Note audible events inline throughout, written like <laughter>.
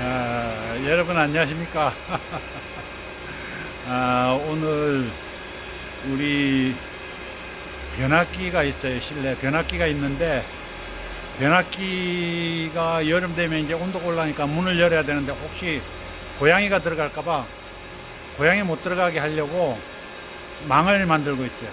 아, 여러분 안녕하십니까? 아, 오늘 우리 변압기가 있어요. 실내 변압기가 있는데 변압기가 여름 되면 이제 온도가 올라니까 문을 열어야 되는데 혹시 고양이가 들어갈까봐 고양이 못 들어가게 하려고 망을 만들고 있어요.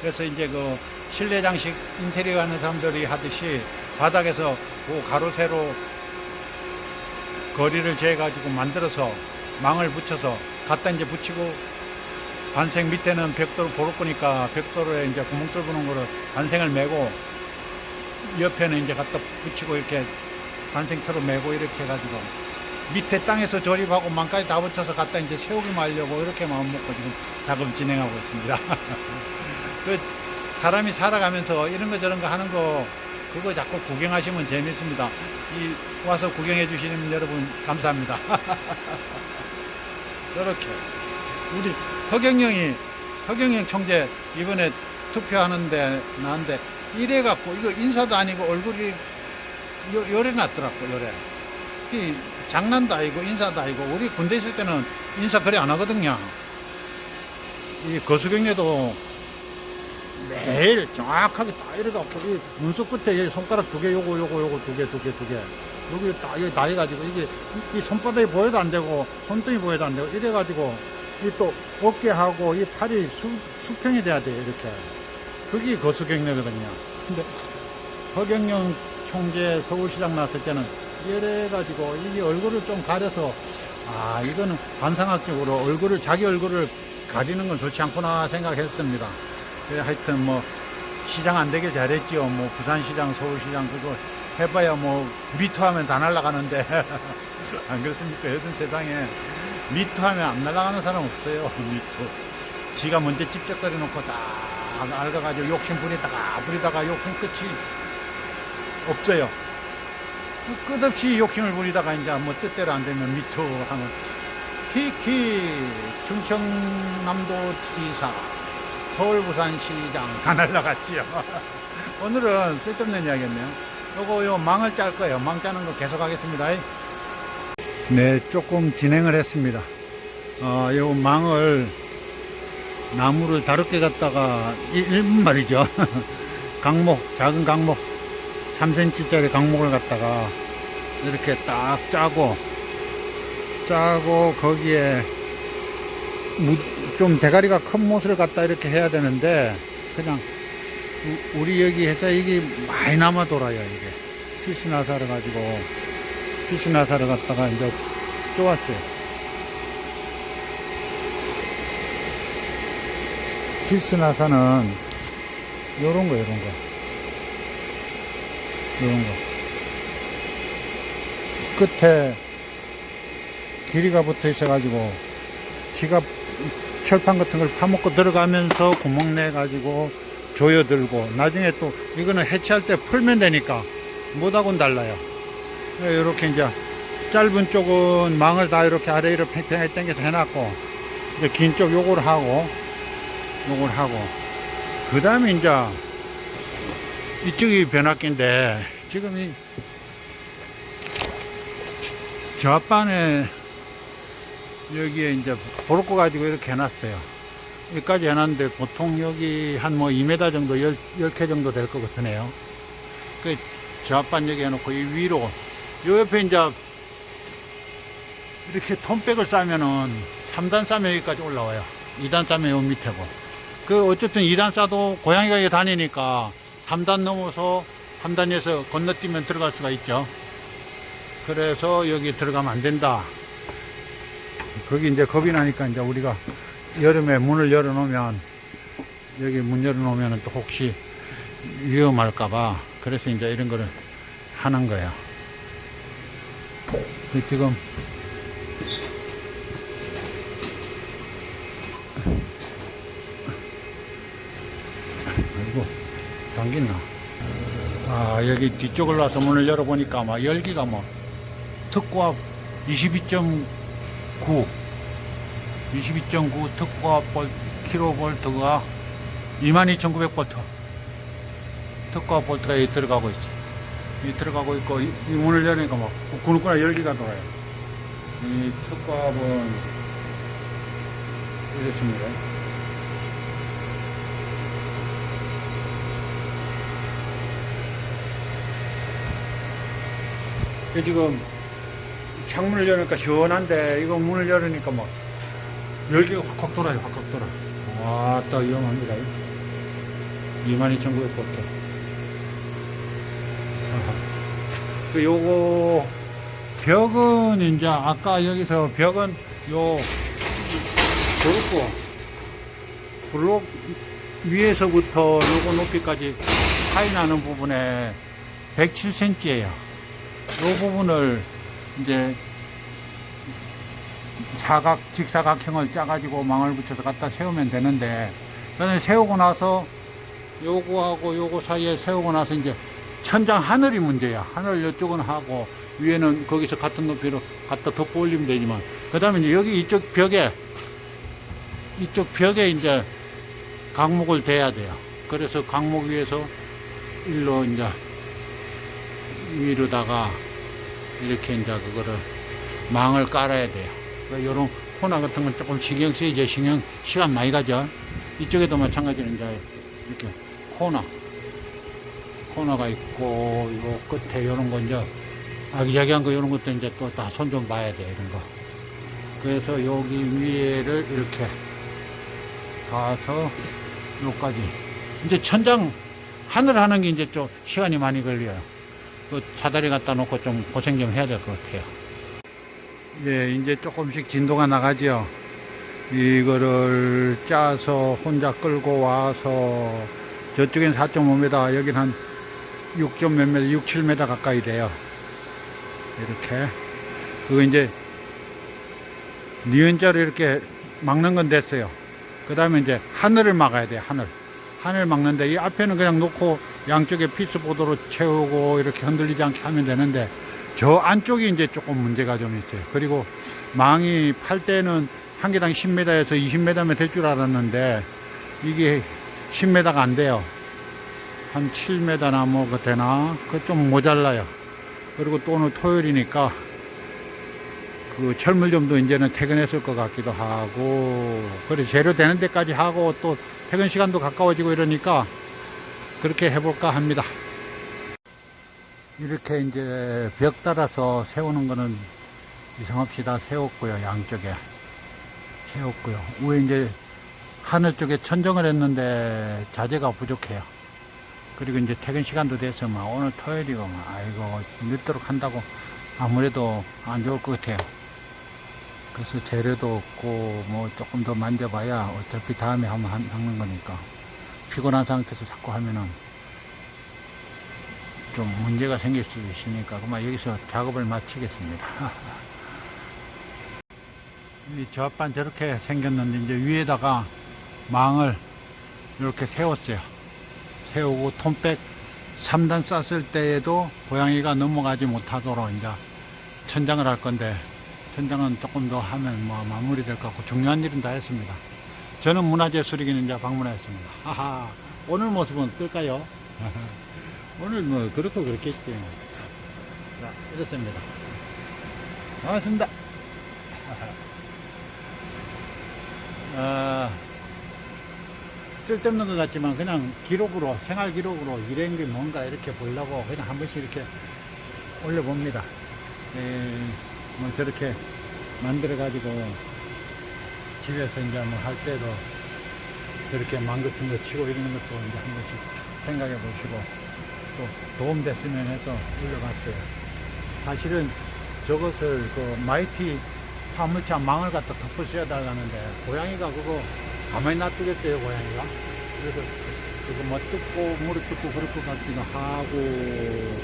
그래서 이제 그 실내 장식 인테리어 하는 사람들이 하듯이 바닥에서 그 가로 세로 거리를 재가지고 만들어서 망을 붙여서 갖다 이제 붙이고 반생 밑에는 벽돌 보를 거니까 벽돌에 이제 구멍 뚫는 거를 반생을 메고 옆에는 이제 갖다 붙이고 이렇게 반생터로 메고 이렇게 해가지고 밑에 땅에서 조립하고 망까지 다 붙여서 갖다 이제 세우기만 하려고 이렇게 마음 먹고 지금 작업 진행하고 있습니다. <laughs> 그 사람이 살아가면서 이런 거 저런 거 하는 거 그거 자꾸 구경하시면 재밌습니다. 이 와서 구경해 주시는 여러분 감사합니다. <laughs> 이렇게 우리 허경영이 허경영 총재 이번에 투표하는데 나한테 이래 갖고 이거 인사도 아니고 얼굴이 요, 요래 났더라고 요래. 이 장난도 아니고 인사도 아니고 우리 군대 있을 때는 인사 그래 안 하거든요. 이 거수경례도 매일 정확하게 다 이래갖고 이 눈썹 끝에 손가락 두 개 요거 요거 요거 두 개 두 개 두 개. 여기 다 여기 다 해가지고 이게 이 손바닥이 보여도 안 되고 손등이 보여도 안 되고 이래 가지고 이 또 어깨하고 이 팔이 수, 수평이 돼야 돼요 이렇게. 그게 거수경례거든요. 근데 허경영 총재 서울시장 나왔을 때는 이래 가지고 이게 얼굴을 좀 가려서 아 이거는 반상학적으로 얼굴을 자기 얼굴을 가리는 건 좋지 않구나 생각했습니다. 그래, 하여튼 뭐 시장 안 되게 잘했지요. 뭐 부산시장, 서울시장 그거 해봐야 뭐 미투하면 다 날아가는데 <laughs> 안 그렇습니까? 요즘 세상에 미투하면 안 날아가는 사람 없어요. <laughs> 미투. 지가 먼저 찝쩍거려 놓고 딱 알아가지고 욕심 부리다가 부리다가 욕심 끝이 없어요. 끝없이 욕심을 부리다가 이제 뭐 뜻대로 안 되면 미투 하면 키키 충청남도 지사 서울 부산시장 다 날라갔지요. <laughs> 오늘은 쓸데없는 이야기였네요. 요거 요 망을 짤 거예요. 망 짜는 거 계속 하겠습니다. 네, 조금 진행을 했습니다. 어, 요 망을 나무를 다르게 갖다가 1분 말이죠. <laughs> 강목, 작은 강목 3cm짜리 강목을 갖다가 이렇게 딱 짜고 짜고 거기에 무- 좀 대가리가 큰 못을 갖다 이렇게 해야 되는데 그냥 우- 우리 여기 해서 이게 많이 남아 돌아요 이게. 피스나사를 가지고 피스나사를 갖다가 이제 쪼았어요. 피스나사는 요런 거 요런 거. 요런 거. 끝에 길이가 붙어 있어 가지고 지가 철판 같은 걸 파먹고 들어가면서 구멍 내 가지고 조여들고 나중에 또 이거는 해체할 때 풀면 되니까 못하고는 달라요. 이렇게 이제 짧은 쪽은 망을 다 이렇게 아래 로 팽팽하게 당겨서 해놨고 이제 긴 쪽 요걸 하고 요걸 하고 그 다음에 이제 이쪽이 변압기인데 지금 이 좌판에 여기에 이제 보르코 가지고 이렇게 해놨어요. 여기까지 해놨는데 보통 여기 한 뭐 2m 정도, 10, 10개 정도 될 것 같으네요. 그 좌판 여기 해놓고 이 위로, 요 옆에 이제 이렇게 톰백을 싸면은 3단 싸면 여기까지 올라와요. 2단 싸면 요 밑에고. 그 어쨌든 2단 싸도 고양이가 여기 다니니까 3단 넘어서 3단에서 건너뛰면 들어갈 수가 있죠. 그래서 여기 들어가면 안 된다. 거기 이제 겁이 나니까 이제 우리가 여름에 문을 열어놓으면 여기 문 열어놓으면 또 혹시 위험할까봐 그래서 이제 이런 거를 하는. 그 지금 아이고 잠겼나? 아 여기 뒤쪽을 놔서 문을 열어보니까 막 열기가 뭐 특고압 22.9 22.9 특고압 kilV가 22,900V 특고압 볼트가 여기 들어가고 있어 이 들어가고 있고 이, 이 문을 여니까 막 구꾸구나 열기가 돌아요. 이 턱밥은 이렇습니다. 지금 창문을 여니까 시원한데 이거 문을 열으니까 막 열기가 확확 돌아요, 확확 돌아. 와, 또 위험합니다. 22,900볼트. 그 요거 벽은 이제 아까 여기서 벽은 요 블록 블록 위에서부터 요거 높이까지 차이 나는 부분에 107cm예요. 요 부분을 이제 사각 직사각형을 짜가지고 망을 붙여서 갖다 세우면 되는데 저는 세우고 나서 요거하고 요거 사이에 세우고 나서 이제 천장 하늘이 문제야. 하늘 이쪽은 하고 위에는 거기서 같은 높이로 갖다 덮어 올리면 되지만 그 다음에 이제 여기 이쪽 벽에 이쪽 벽에 이제 강목을 대야 돼요. 그래서 강목 위에서 일로 이제 위로다가 이렇게 이제 그거를 망을 깔아야 돼요. 그러니까 요런 코나 같은 건 조금 신경 쓰이죠. 신경, 시간 많이 가죠. 이쪽에도 마찬가지로 이제 이렇게 코나, 코너가 있고, 요 끝에 요런 거 이제 아기자기한 거 요런 것도 이제 또 다 손 좀 봐야 돼, 이런 거. 그래서 여기 위에를 이렇게 가서 요까지. 이제 천장, 하늘 하는 게 이제 좀 시간이 많이 걸려요. 그 사다리 갖다 놓고 좀 고생 좀 해야 될 것 같아요. 예, 이제 조금씩 진도가 나가죠. 이거를 짜서 혼자 끌고 와서 저쪽엔 4.5m, 여긴 한 6. 몇 m, 6, 7m 가까이 돼요. 이렇게. 그거 이제 니은자로 이렇게 막는 건 됐어요. 그 다음에 이제 하늘을 막아야 돼요, 하늘. 하늘 막는데 이 앞에는 그냥 놓고 양쪽에 피스보드로 채우고 이렇게 흔들리지 않게 하면 되는데 저 안쪽이 이제 조금 문제가 좀 있어요. 그리고 망이 팔 때는 한 개당 10m에서 20m면 될 줄 알았는데 이게 10m가 안 돼요. 한 7m나 뭐가 되나? 그 좀 모자라요. 그리고 또 오늘 토요일이니까 그 철물점도 이제는 퇴근했을 것 같기도 하고 그래 재료 되는 데까지 하고 또 퇴근 시간도 가까워지고 이러니까 그렇게 해볼까 합니다. 이렇게 이제 벽 따라서 세우는 거는 이상 없이 다 세웠고요. 양쪽에 세웠고요. 위에 이제 하늘 쪽에 천정을 했는데 자재가 부족해요. 그리고 이제 퇴근 시간도 돼서 막 오늘 토요일이고 막 아이고 늦도록 한다고 아무래도 안 좋을 것 같아요. 그래서 재료도 없고 뭐 조금 더 만져봐야 어차피 다음에 한번 한- 하는 거니까 피곤한 상태에서 자꾸 하면은 좀 문제가 생길 수도 있으니까 그만 여기서 작업을 마치겠습니다. <laughs> 이 저합반 저렇게 생겼는데 이제 위에다가 망을 이렇게 세웠어요. 세우고 톰백 3단 쌌을 때에도 고양이가 넘어가지 못하도록 이제 천장을 할 건데 천장은 조금 더 하면 뭐 마무리 될 것 같고 중요한 일은 다 했습니다. 저는 문화재수리기는 이제 방문했습니다. 하하 <laughs> 오늘 모습은 어떨까요? <laughs> 오늘 뭐 그렇고 그렇겠지. 자 이렇습니다. 반갑습니다. <laughs> 아, 쓸데없는 것 같지만 그냥 기록으로 생활 기록으로 이런 게 뭔가 이렇게 보려고 그냥 한 번씩 이렇게 올려봅니다. 에, 뭐 저렇게 만들어 가지고 집에서 이제 뭐 할 때도 저렇게 망 같은 거 치고 이러는 것도 이제 한 번씩 생각해 보시고 또 도움 됐으면 해서 올려봤어요. 사실은 저것을 그 마이티 화물차 망을 갖다 덮어 씌워 달라는데 고양이가 그거 가만히 놔두겠어요 고양이가 그래서 그거 뭐 뜯고 무릎 뜯고 그럴 것 같기도 하고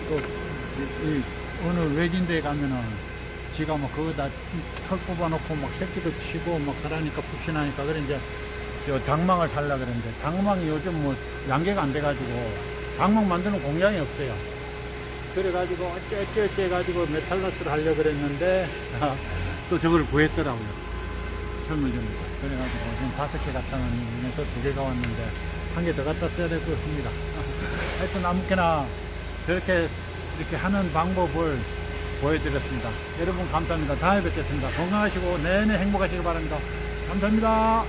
또 이, 이 어느 외진데 가면은 지가 뭐 그거 다털 뽑아놓고 막 새끼도 치고 막 그러니까 푹신하니까 그래 이제 저 당망을 살라 그랬는데 당망이 요즘 뭐 양계가 안 돼가지고 당망 만드는 공장이 없어요 그래가지고 어째 어째 해가지고 메탈러스를 하려고 그랬는데 <laughs> 또 저걸 구했더라고요. 철물점에서. 그래가지고 지금 다섯 개 갖다 놓으면서 두 개가 왔는데 한 개 더 갖다 써야 될 것 같습니다. <laughs> 하여튼 아무렇게나 저렇게 이렇게 하는 방법을 보여드렸습니다. 여러분 감사합니다. 다음에 뵙겠습니다. 건강하시고 내내 행복하시길 바랍니다. 감사합니다.